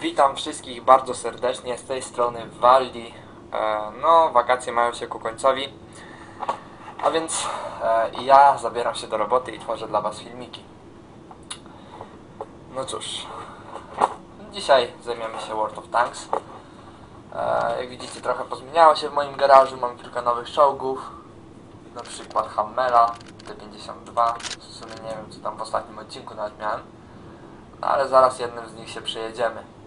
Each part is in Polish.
Witam wszystkich bardzo serdecznie z tej strony Waldi. E, no, wakacje mają się ku końcowi. A więc e, ja zabieram się do roboty i tworzę dla Was filmiki. No cóż, dzisiaj zajmiemy się World of Tanks. E, jak widzicie, trochę pozmieniało się w moim garażu. Mam kilka nowych czołgów. Na przykład Hammera T52. W sumie nie wiem, co tam w ostatnim odcinku nawet miałem. No, ale zaraz jednym z nich się przejedziemy.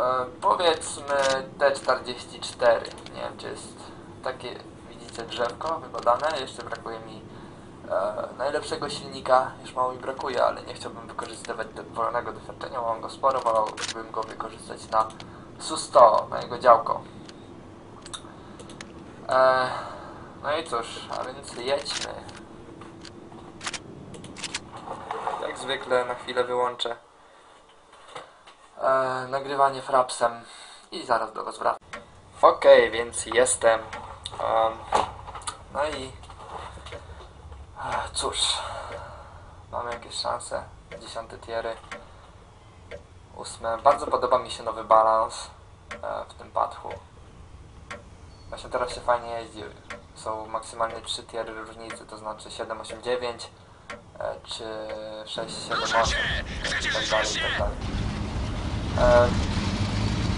E, powiedzmy T44. Nie wiem, czy jest takie, widzicie, drzewko wybadane. Jeszcze brakuje mi e, najlepszego silnika. Już mało mi brakuje, ale nie chciałbym wykorzystywać do, wolnego doświadczenia. Mam go sporo, wolałbym go wykorzystać na SU-100, na jego działko. E, no i cóż, a więc jedźmy. Jak zwykle na chwilę wyłączę e, nagrywanie frapsem i zaraz do Was wracam. Okej, więc jestem. Em, no i e, cóż, mamy jakieś szanse. Dziesiąte tiery. Ósme. Bardzo podoba mi się nowy balans e, w tym padchu. Właśnie teraz się fajnie jeździ. Są maksymalnie 3 tiery różnicy, to znaczy 7, 8, 9 e, czy 6, 7, 8 i tak dalej, i tak dalej. E,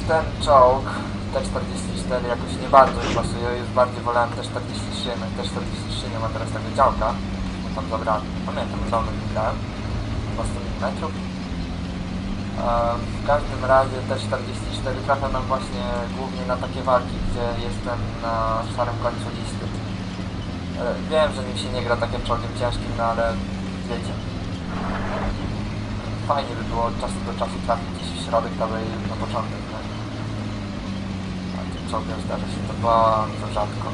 ten czołg T44 jakoś nie bardzo mi pasuje, już bardziej wolałem T43, no i T43 nie ma teraz tego działka, bo tam zabrałem, pamiętam, dawno nie grałem, chyba 100 mm. W każdym razie T44 trafia nam właśnie głównie na takie walki, gdzie jestem na szarym końcu listy. E, wiem, że nim się nie gra takim czołgiem ciężkim, no ale wiecie. Fajnie by było od czasu do czasu trafić gdzieś środek tabeli na początek, nie? A czołgiem zdarza się to bardzo rzadko.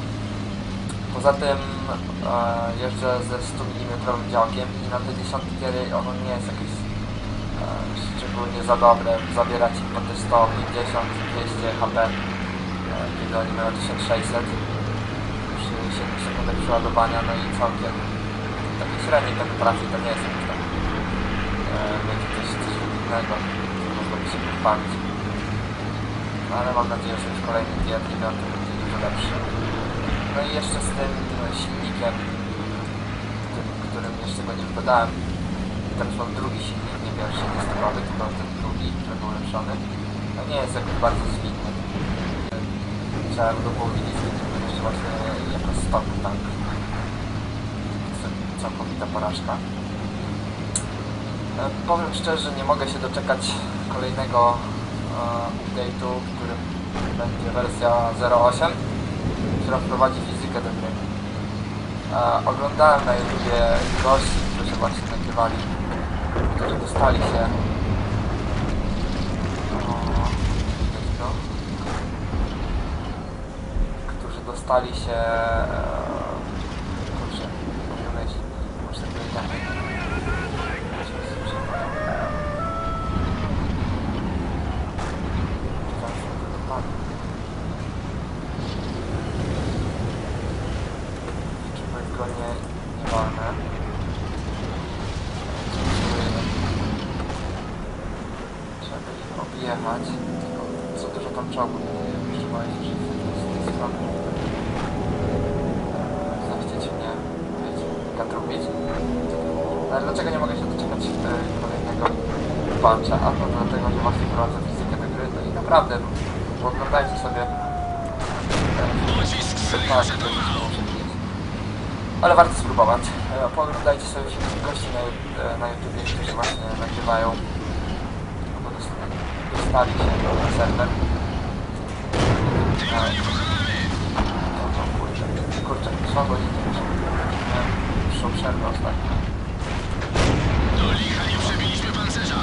Poza tym e, jeżdżę ze 100 mm działkiem i na te dziesiątki ono nie jest jakieś e, szczególnie za dobre. Zabierać im po te 150, 200 HP, e, kiedy oni mają 1600 przy 7 sekundach przeładowania, no i całkiem taki średni tempo pracy to nie jest jakiś tam e, wiecie, coś, coś by się pochwalić. No ale mam nadzieję, że już kolejny tier 9 będzie dużo lepszy. No i jeszcze z tym silnikiem, tym, którym jeszcze go nie wybadałem. Teraz mam drugi silnik, nie pierwszy, nie sterowy, tylko ten drugi, który był ulepszony. No nie jest jakoś bardzo zwinny. Chciałem go powiedzieć, że jeszcze właśnie jako stok tank. Całkowita porażka. E, Powiem szczerze, nie mogę się doczekać kolejnego e, update'u, w którym będzie wersja 0.8, która wprowadzi fizykę do gry. E, oglądałem na YouTubie gości, którzy właśnie nagrywali, którzy dostali się o, widać to? którzy dostali się e, kurczę, mogę myśl, muszę sobie tak Czy go nie, nie walnę? Trzeba ich objechać. Tylko co się z tej strony e, mnie, wiecie, kadrubić. Ale dlaczego nie mogę się doczekać e, kolejnego patcha? A to dlatego, że właśnie prowadzę fizykę do gry. No i naprawdę, oglądajcie sobie Pocisk tak. Ale warto spróbować. E, Pooglądajcie sobie filmiki gości na, e, na YouTubie, którzy właśnie nagrywają albo dos- dostali się na serwer. Pokonany! To, kurczę, kurczę, słabo idzie. Miałem dłuższą przerwę ostatnio. Do licha nie przebiliśmy pancerza!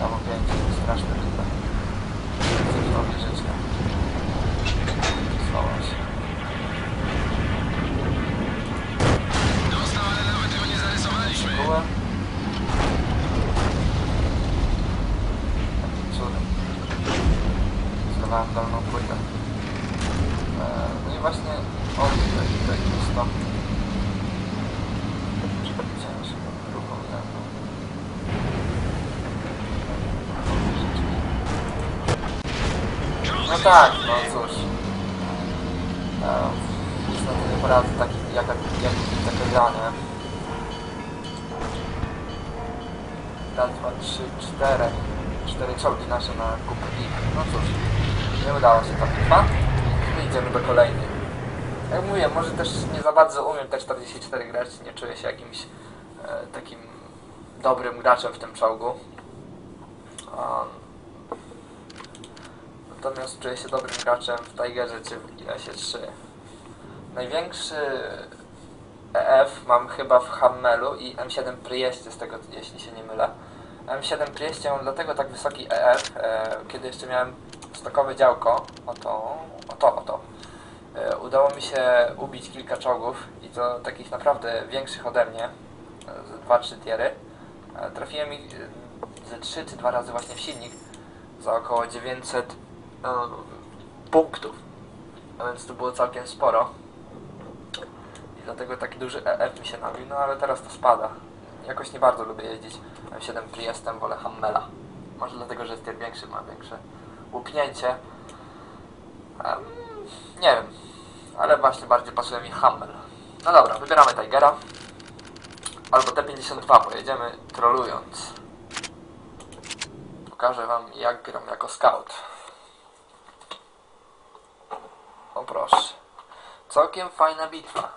Tam o 5, straszne chyba. Chcę nie? Słabo się. Dostał, ale nawet go nie zarysowaliśmy! Takim cudem. Zlewałem dolną płytę. Eee, No i właśnie... O, tutaj, tutaj pusto. Ciężko, drugą jedną. Rzeczywiście. No tak, no cóż. E, to nie poradzę, taki, jak, jak takie granie. Raz, dwa, trzy, cztery. Cztery czołgi nasze na kupę i no cóż. Nie udało się tak dwa. I idziemy do kolejnej. Jak mówię, może też nie za bardzo umiem te 44 grać, nie czuję się jakimś e, takim dobrym graczem w tym czołgu. Natomiast czuję się dobrym graczem w Tigerze czy w Ilesie 3. Największy EF mam chyba w Hammelu i M7 Prieście, z tego jeśli się nie mylę. M7 Prieście mam dlatego tak wysoki EF, e, kiedy jeszcze miałem stokowe działko, oto, oto, oto. E, udało mi się ubić kilka czołgów i to takich naprawdę większych ode mnie, e, z 2-3 tiery. E, trafiłem ich ze 3 czy 2 razy właśnie w silnik za około 900 e, punktów. A więc to było całkiem sporo. I dlatego taki duży EF mi się nabił, no ale teraz to spada. Jakoś nie bardzo lubię jeździć M7 Priestem, wolę Hammela. Może dlatego, że jest tier większy, ma większe łupnięcie. Em, nie wiem, ale właśnie bardziej pasuje mi Hammel. No dobra, wybieramy Tigera. Albo T52, pojedziemy trolując. Pokażę wam jak gram jako scout. O proszę. Całkiem fajna bitwa.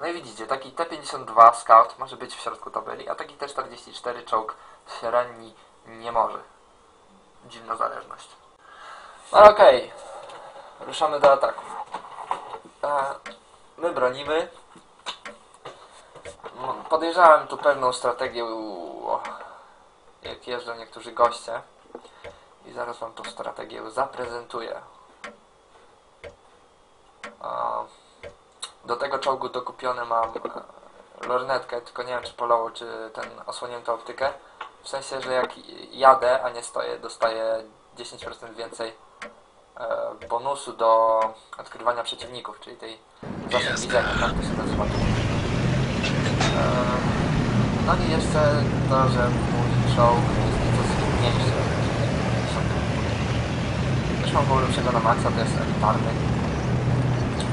No i widzicie, taki T-52 Scout może być w środku tabeli, a taki T-44 czołg średni nie może. Dziwna zależność. No okej. Ruszamy do ataku. My bronimy. Podejrzałem tu pewną strategię, jak jeżdżą niektórzy goście. I zaraz wam tą strategię zaprezentuję. Do tego czołgu dokupiony mam e, lornetkę, tylko nie wiem czy polową, czy ten osłoniętą optykę. W sensie, że jak jadę, a nie stoję, dostaję 10% więcej bonusu do odkrywania przeciwników, czyli tej zasięg widzenia, tak to się nazywa. E, no i jeszcze to, że mój czołg jest nieco silniejszy. Też mam w lepszego na maksa, to jest elitarny.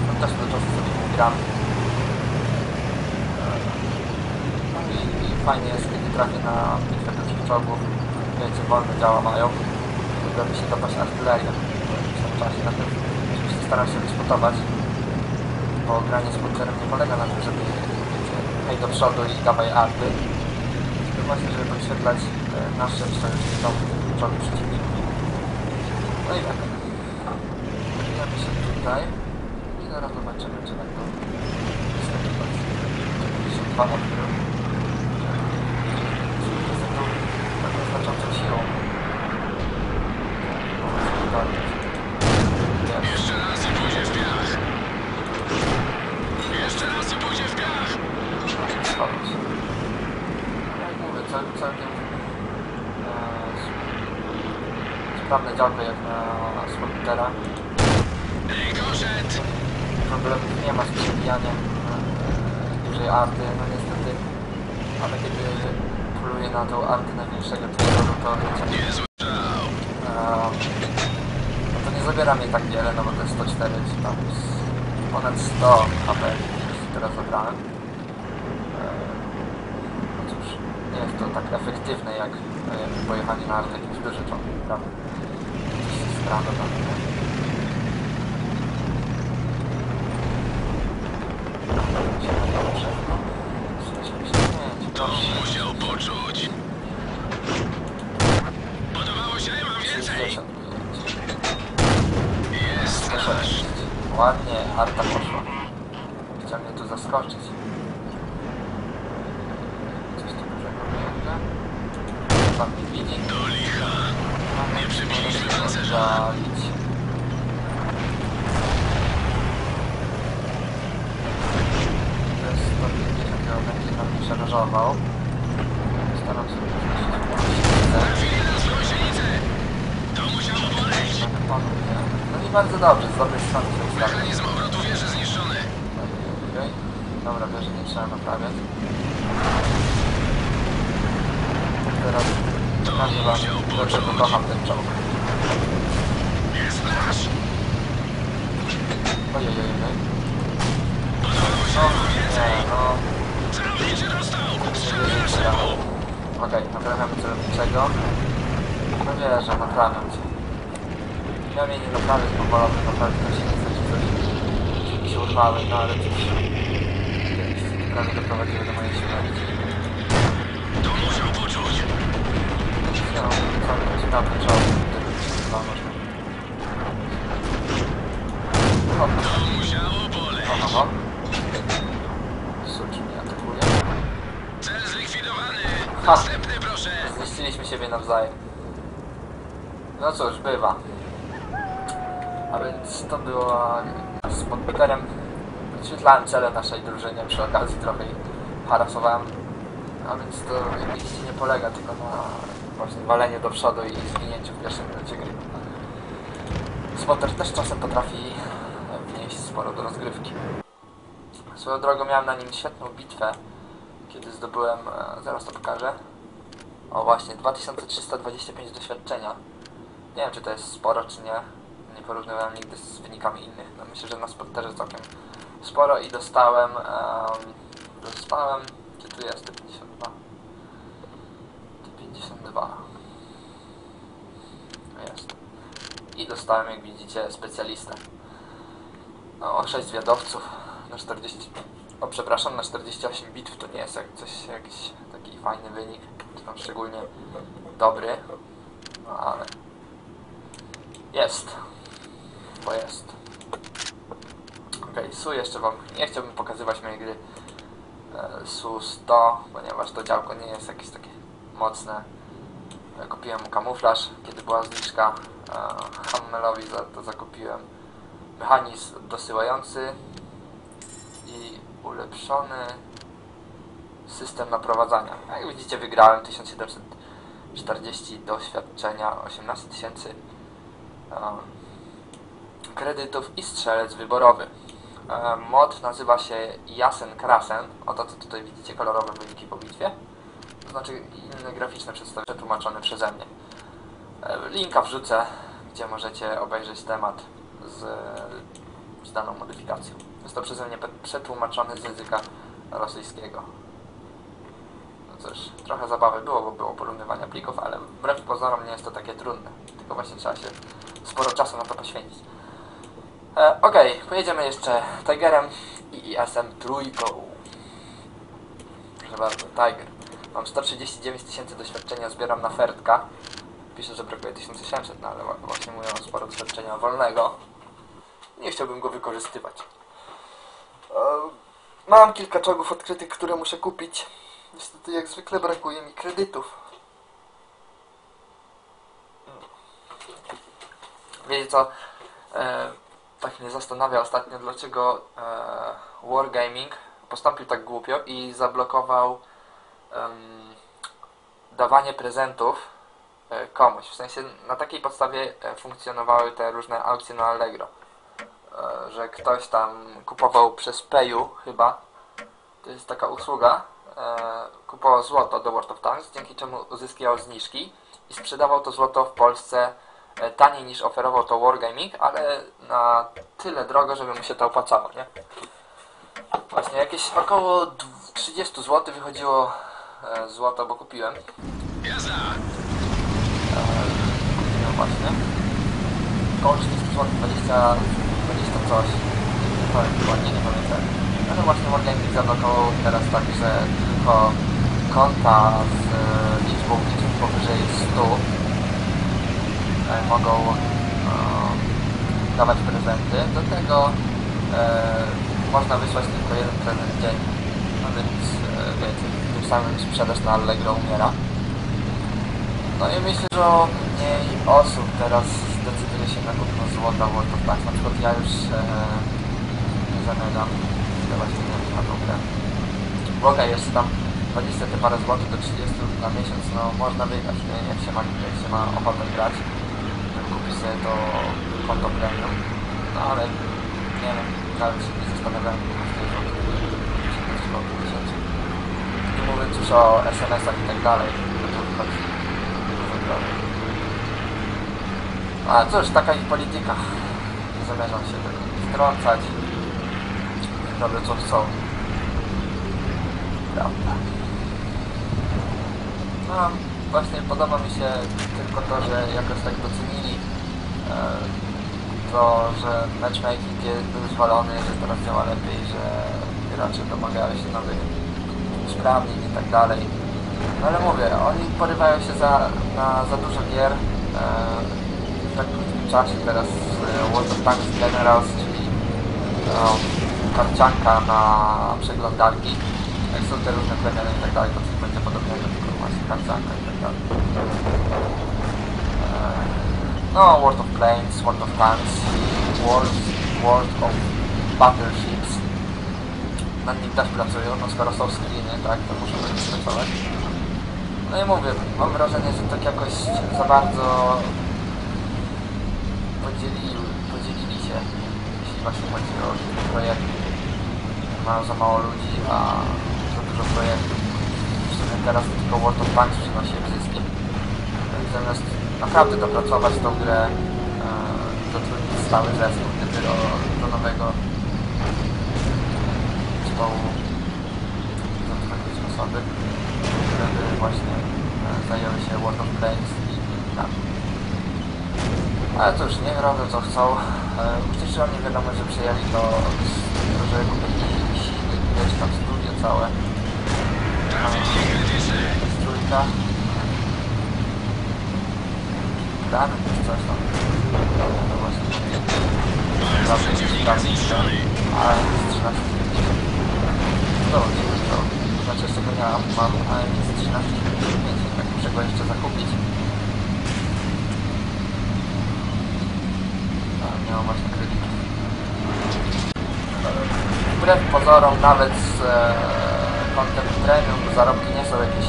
No też do czasu sobie gram. No i, i fajnie jest, kiedy trafię na bitwę takich czołgów, wiecie, wolne działa mają. Uda mi się dopaść artylerię czasie. Na tym oczywiście staram się wyspotować, bo granie z bunkerem nie polega na tym, żeby hej do przodu i dawaj arty. Tylko właśnie, żeby podświetlać e, naszym sojusznikom czołgi przeciwników. No i tak. Bijamy się tutaj. I zaraz zobaczymy, czy tak to jest taki pas. 52 odkrył. Niestety taką znaczącą siłą. Jest. Jeszcze raz i pójdzie w piach. Jeszcze raz i pójdzie w piach. Schować. Jak mówię, cał, całkiem e, s- sprawne działko jak na. Rikoszet. Problemów nie ma z przebijaniem e, dużej arty, no niestety. Ale kiedy poluję na tą artę największego tieru, to wiecie. Ehm, no to nie zabiera mnie tak wiele, no bo to jest 104 czy tam ponad 100 HP teraz zabrałem. Ehm, no cóż, nie jest to tak efektywne jak e, pojechanie na jakimś dużym prawda? Się na to musiał poczuć. Podobało się? Mam więcej. 65. Jest nasz. Ładnie, Arta poszła. Chciał mnie tu zaskoczyć. Coś tu dużego wyjeżdża. Pan mnie widzi. Do licha. Możemy pancerza. jest 150 kg będzie nam szarżował. Staram się. No i bardzo dobrze, z dobrej strony się ustawił. Mechanizm obrotu wieży zniszczony. Okej. Dobra, wieży nie trzeba naprawiać. Teraz pokażę wam, dlaczego kocham ten czołg. Ojej, ojej, ojej. No, nie, no. Okej, naprawiamy celowniczego. No wierzę, naprawiam cię. Ja mnie nie naprawię, bo wolałbym naprawić na silnicę czy coś. Się urwały, no ale cóż. Prawie doprowadziły do mojej śmierci. To no, całkiem ciekawy czoł. Tego chyba można. Hop, To musiało hop, hop. Sucz mnie atakuje. Cel zlikwidowany! Ha. Następny! Zniszczyliśmy siebie nawzajem. No cóż, bywa. A więc to było z pod Peterem. Wyświetlałem cele naszej drużyny, przy okazji trochę ich harasowałem. A więc to widzicie nie polega tylko na właśnie waleniu do przodu i zginięciu w pierwszym minucie gry. Spotter też czasem potrafi wnieść sporo do rozgrywki. Swoją drogą miałem na nim świetną bitwę, kiedy zdobyłem, e, zaraz to pokażę, o właśnie, 2325 doświadczenia. Nie wiem, czy to jest sporo, czy nie. Nie porównywałem nigdy z wynikami innych. No myślę, że na spotterze całkiem sporo i dostałem... em, dostałem... Czy tu jest te 52? Te 52. Jest. I dostałem, jak widzicie, specjalistę. No, 6 zwiadowców na 40... O, przepraszam, na 48 bitw to nie jest jak coś, jakiś taki fajny wynik, czy tam szczególnie dobry, no ale jest, bo jest. Okej, SU jeszcze wam, nie chciałbym pokazywać mojej gry e, SU 100, ponieważ to działko nie jest jakieś takie mocne. Ja kupiłem mu kamuflaż, kiedy była zniżka, e, Hammelowi za to zakupiłem mechanizm dosyłający i ulepszony system naprowadzania. Jak widzicie wygrałem 1740 doświadczenia, 18 tysięcy um, kredytów i strzelec wyborowy. E, mod nazywa się Jasen Krasen. Oto co tutaj widzicie kolorowe wyniki po bitwie. Znaczy inne graficzne przedstawienie przetłumaczone przeze mnie. E, Linka wrzucę, gdzie możecie obejrzeć temat z, z daną modyfikacją. Jest to przeze mnie przetłumaczone z języka rosyjskiego. No cóż, trochę zabawy było, bo było porównywania plików, ale wbrew pozorom nie jest to takie trudne. Tylko właśnie trzeba się sporo czasu na to poświęcić. E, Okej, pojedziemy jeszcze Tigerem i ISM trójką. Proszę bardzo, Tiger. Mam 139 tysięcy doświadczenia, zbieram na Fertka. Pisze, że brakuje 1700, no ale właśnie mówią o sporo doświadczenia wolnego. Nie chciałbym go wykorzystywać. E, Mam kilka czołgów odkrytych, które muszę kupić. Niestety, jak zwykle, brakuje mi kredytów. Wiecie co? E, tak mnie zastanawia ostatnio, dlaczego e, Wargaming postąpił tak głupio i zablokował em, dawanie prezentów e, komuś. W sensie na takiej podstawie e, funkcjonowały te różne aukcje na Allegro. E, że ktoś tam kupował przez Payu chyba. To jest taka usługa. Kupował złoto do World of Tanks, dzięki czemu uzyskiwał zniżki i sprzedawał to złoto w Polsce taniej niż oferował to Wargaming, ale na tyle drogo, żeby mu się to opłacało, nie? Właśnie jakieś około dw- 30 zł wychodziło e, złoto, bo kupiłem. Jazda! No właśnie. Około 30 zł, 20, 20 coś. Nie powiem dokładnie, nie pamiętam. No to właśnie Wargaming zablokował teraz tak, że tylko konta z e, liczbą liczb powyżej 100 e, mogą e, dawać prezenty. Do tego e, można wysłać tylko jeden prezent dziennie. No więc e, wiecie, samym sprzedaż na Allegro umiera. No i myślę, że mniej osób teraz zdecyduje się na kupno złota World of Tanks. Na przykład ja już e, nie zamierzam wydawać pieniędzy na tą grę. Bo okej, jeszcze tam 20 te parę złotych do 30 na miesiąc, no można wygrać, nie? Jak się ma, jak się ma ochotę grać, kupić sobie to konto premium. No ale nie wiem, nawet się nie zastanawiałem, ile kosztuje złotych. 15 około 1000. Nie mówiąc już o SMS-ach i tak dalej, to. A cóż, taka ich polityka. Nie zamierzam się wtrącać. Robią co chcą. Prawda. No, właśnie podoba mi się tylko to, że jakoś tak docenili e, to, że matchmaking był zwalony, że teraz działa lepiej, że gracze domagają się nowych usprawnień i tak dalej. No ale mówię, oni porywają się za, na za dużo gier e, w tak krótkim czasie. Teraz e, World of Tanks Generals, czyli e, karcianka na przeglądarki. Jak są te różne plemiony i tak dalej, to coś będzie podobnego, tylko właśnie karcianka i tak dalej. E, no, World of Planes, World of Tanks, World, World of Battleships. Nad nim też pracują, no skoro są screeny, tak, to muszą do nich pracować. No i mówię, mam wrażenie, że tak jakoś za bardzo podzielili, podzielili się, jeśli właśnie chodzi o projekty. Mają za mało ludzi, a za dużo projektów. W sumie teraz tylko World of Tanks przynosi zyski. Więc zamiast naprawdę dopracować tą grę, e, zatrudnić stały zespół, gdyby do, do nowego zespołu zatrudnić osoby, które właśnie e, zajęły się World of Planes i tak. Ale cóż, niech robią co chcą. E, Ucieczyło mnie wiadomo, że przyjęli to, z- że kupili wiesz, tam studio całe. Trójka. Czy coś tam. No właśnie. Bardzo przeciwnika zniszczony. Ale jest 13 To nie to. Znaczy z tego nie mam, mam AMX 1395, tak muszę go jeszcze zakupić. A mam właśnie kredytów. Wbrew pozorom, nawet z e, kątem premium, zarobki nie są jakieś,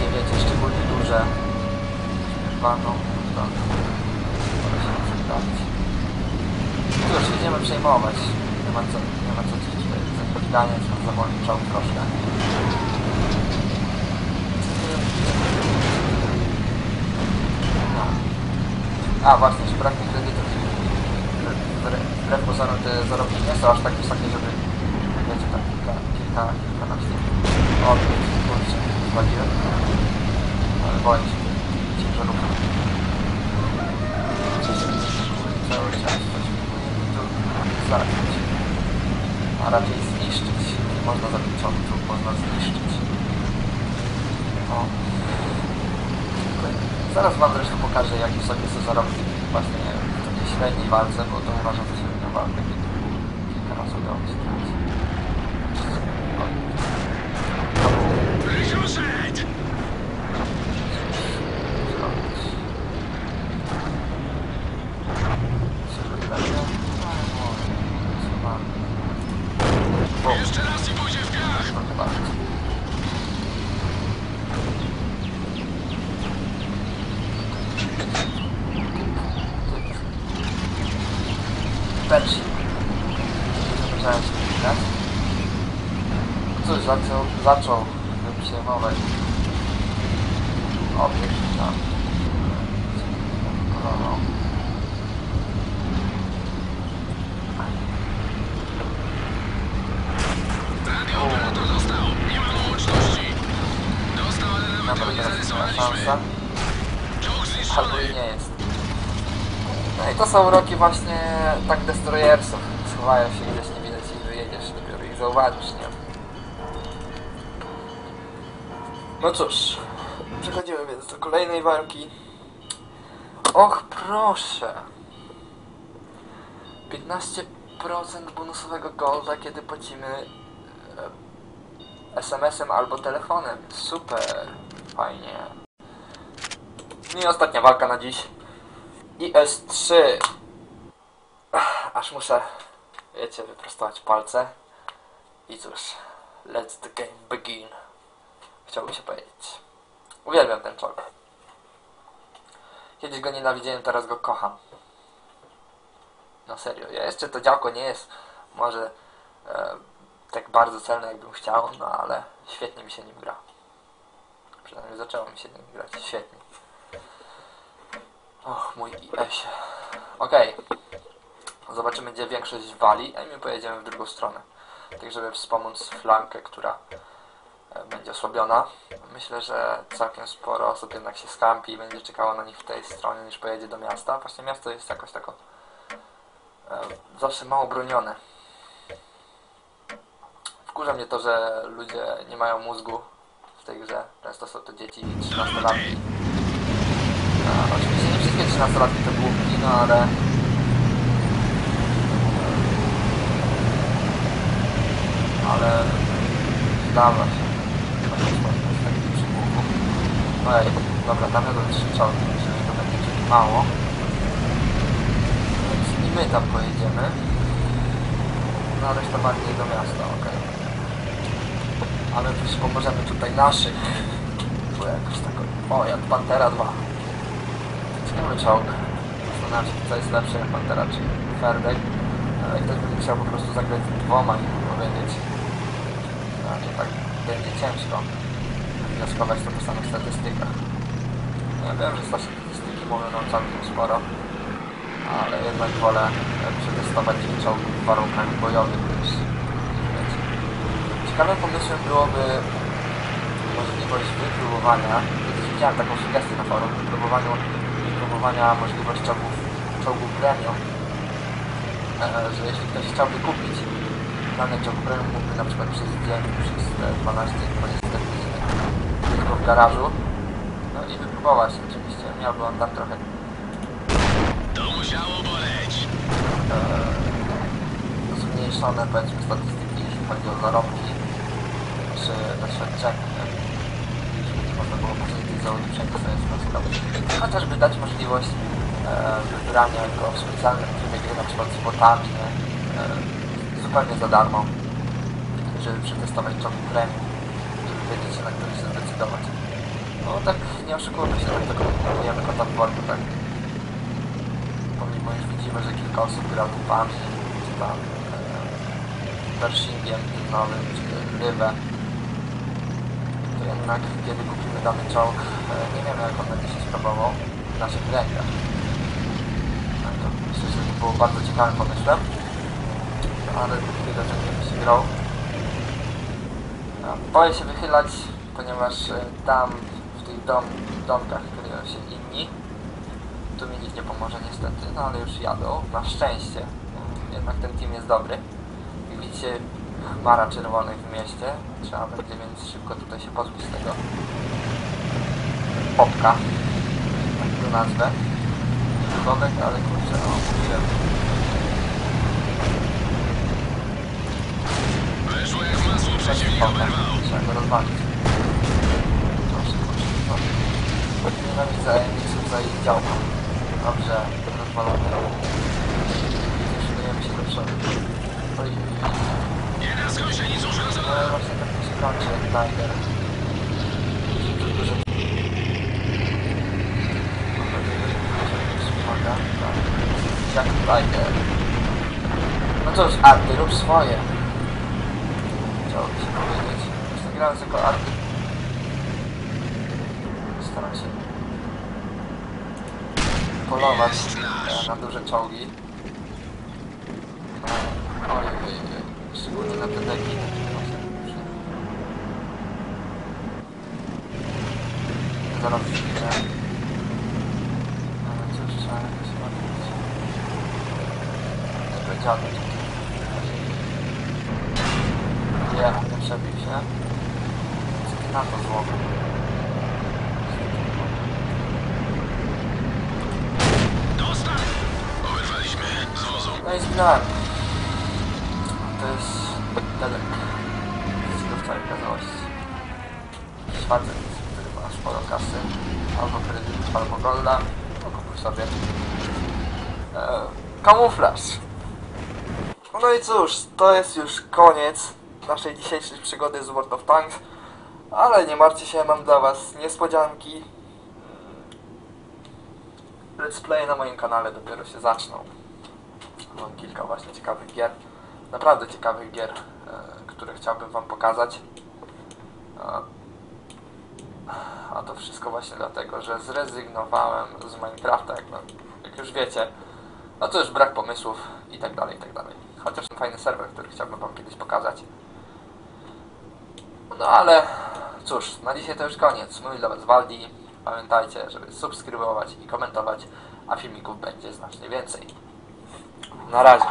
nie wiecie, szczególnie duże. Walną, to może się przeprawić. Cóż, idziemy przejmować. Nie ma co, nie ma co zapowiadanie, trzeba zawolniczał troszkę. A właśnie, jeszcze braknie kredytów. Wbrew- pozorom te zarobki nie są aż tak wysokie, żeby wiecie, tak kilka, kilka, kilkanaście. O, kurczę, zwaliłem. Ale boję się ciężarówki. Cały czas coś tu zabić. A raczej można zabić człowieka, można zniszczyć. O. Zaraz wam zresztą pokażę, jakie sobie są zarobki właśnie w takiej średniej walce, bo to uważam za średnią walkę. Kilka razy udało mi się. Ricochet! zrobić. Sekretarza? No, chyba. Bo, Jeszcze raz i pójdzie w piach. proszę bardzo. Persji. Zamierzałem się chwilę. Cóż, zaczął, zaczął przejmować obiekt tam. Nawet Dobra, jest szansa. Albo i nie jest. No i to są uroki właśnie tak destroyersów. Schowają się gdzieś, nie widać ich, wyjedziesz, dopiero ich zauważysz, nie? No cóż, przechodzimy więc do kolejnej walki. Och, proszę! 15% bonusowego golda, kiedy płacimy e, SMS-em albo telefonem. Super, fajnie. No i ostatnia walka na dziś. IS-3. Ach, Aż muszę, wiecie, wyprostować palce. I cóż, let the game begin. Chciałbym się powiedzieć. Uwielbiam ten czołg. Kiedyś go nienawidziałem, teraz go kocham. No serio, ja jeszcze to działko nie jest może e, tak bardzo celne jakbym chciał, no ale świetnie mi się nim gra. Przynajmniej zaczęło mi się nim grać świetnie. Och, mój IS-ie. Okej. Zobaczymy, gdzie większość wali, a my pojedziemy w drugą stronę. Tak, żeby wspomóc flankę, która będzie osłabiona. Myślę, że całkiem sporo osób jednak się skampi i będzie czekało na nich w tej stronie, niż pojedzie do miasta. Właśnie miasto jest jakoś tako e, zawsze mało bronione. Wkurza mnie to, że ludzie nie mają mózgu w tej grze. Często są to dzieci 13-latki. No, oczywiście nie wszystkie 13-latki to głupki, no ale... Ale... Zdawa się. Chociaż można z takich przygłupów. Ojej, dobra, tam jadą trzy czołgi, myślę, że to będzie ciut mało. Więc i my tam pojedziemy. No, reszta bardziej do miasta, okej. Ale też pomożemy tutaj naszych. Bo jakoś tak... O, jak Pantera 2. Ciekawy czołg. Zastanawiam się, co jest lepsze, jak Pantera czy Ferdek. Ale ktoś by musiał po prostu zagrać dwoma i powiedzieć. No, to tak będzie ciężko wnioskować to po samych statystykach. Ja wiem, że statystyki mówią nam całkiem sporo, ale jednak wolę przetestować ich czołg w warunkach bojowych niż mieć. Ciekawym pomysłem byłoby możliwość wypróbowania, kiedyś widziałem taką sugestię na forum, wypróbowaniu, wypróbowania możliwość czołgów, czołgów premium, e, że jeśli ktoś chciałby kupić dany czołg premium, mógłby na przykład przez dzień, przez te 12-24 godziny być go w garażu, no i wypróbować oczywiście, miałby on tam trochę To musiało boleć. e, zmniejszone powiedzmy statystyki, jeśli chodzi o zarobki czy doświadczenie, nie można było później za ulepszenie sobie skonstruować. Chociażby dać możliwość e, wybrania go w specjalnym trybie gry, na przykład z botami, nie? E, zupełnie za darmo, żeby przetestować czołg premium, żeby wiedzieć na który się zdecydować. No tak nie oszukujmy się, tak kupujemy kota w worku, tak pomimo iż widzimy, że kilka osób gra dupami, czy tam e, Pershingiem nowym, czy Rywę, to jednak kiedy kupimy dany czołg, e, nie wiemy jak on będzie się sprawował w naszych rękach. Tak, to myślę, że to było bardzo ciekawym pomysłem, ale tyle, że nie się grał. Boję się wychylać, ponieważ e, tam w tych dom, domkach kryją się inni. Tu mi nikt nie pomoże niestety, no ale już jadą, na szczęście. Jednak ten team jest dobry. Jak widzicie, chmara czerwonych w mieście. Trzeba będzie więc szybko tutaj się pozbyć tego popka. Tak to nazwę. Bobek, ale kurczę, no mówiłem. Jak. Trzeba go rozwalić. Proszę, proszę, no. Nienawidzę emisów za ich działką. Dobrze, rozwalony. Szykujemy się do przodu. Oj, oj. Jeden z gąsienic No właśnie tak mi się kończy Tiger. Tak. Jak Tiger. No cóż, Arty, rób swoje. Chciałoby się powiedzieć. Grając jako Arty. Staram się polować e, na duże czołgi. Oj, oj, oj. Szczególnie na te deki. Zaraz chwilę. Ale cóż, trzeba jakoś robić. Nie powiedziałem. Nie, przebił się. Co ty na to złomu? Dostał. Oberwaliśmy z wozu. No i zginąłem. To jest Dedek. Wszystko w całej okazałości. Jakiś facet, który ma sporo kasy. Albo kredyt, albo golda. To kupuj sobie. E, kamuflaż. No i cóż, to jest już koniec naszej dzisiejszej przygody z World of Tanks. Ale nie martwcie się, mam dla was niespodzianki. Let's play na moim kanale dopiero się zaczną. Mam kilka właśnie ciekawych gier. Naprawdę ciekawych gier, e, które chciałbym wam pokazać. A, a to wszystko właśnie dlatego, że zrezygnowałem z Minecrafta, jak, jak już wiecie. No cóż, brak pomysłów i tak dalej, i tak dalej. Chociaż ten fajny serwer, który chciałbym wam kiedyś pokazać. No ale cóż, na dzisiaj to już koniec. Mój dla was Waldi. Pamiętajcie, żeby subskrybować i komentować, a filmików będzie znacznie więcej. Na razie.